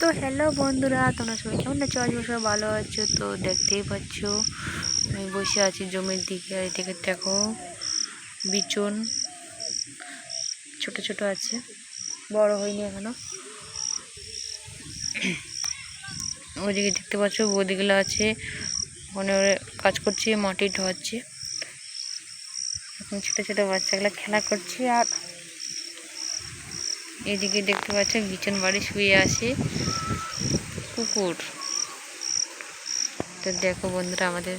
তো হ্যালো বন্ধুরা, তোমরা সবাই কেমন আছো? আজ সবাই ভালো আছো। তো দেখতেই পাচ্ছ, আমি বসে আছি জমির দিকে। আর এদিকে দেখো, বিচন ছোট ছোট আছে, বড় হয়নি এখনও। ওইদিকে দেখতে পাচ্ছ, বৌদিগুলো আছে, ওখানে কাজ করছে, মাটি ঢোয়াচ্ছে। এখন ছোটো ছোটো বাচ্চাগুলো খেলা করছে আর এদিকে দেখতে পাচ্ছ বিছন বাড়ি শুয়ে আছে কুকুর। তো দেখো বন্ধুরা আমাদের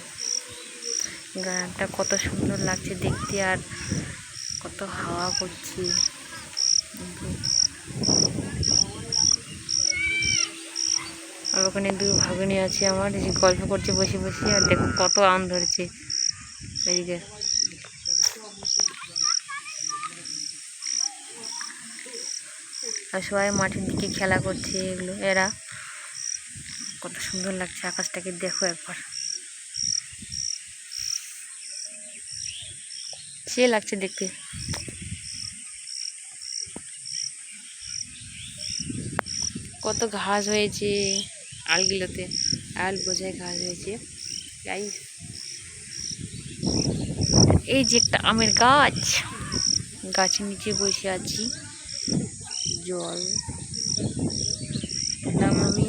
গ্রামটা কত সুন্দর লাগছে দেখতে আর কত হাওয়া করছে। আর ওখানে দু ভাগ্নি আছে আমার যে গল্প করছে বসে বসে আর দেখো কত আম ধরেছে। এদিকে। আর সবাই মাঠের দিকে খেলা করছে এগুলো। এরা কত সুন্দর লাগছে আকাশটাকে, দেখো একবার। সে লাগছে দেখতে। কত ঘাস হয়েছে আলগুলোতে। আল বোঝায় ঘাস হয়েছে। গাই এই যে একটা আমের গাছ। গাছের নিচে বসে আছি। জল। দাম আমি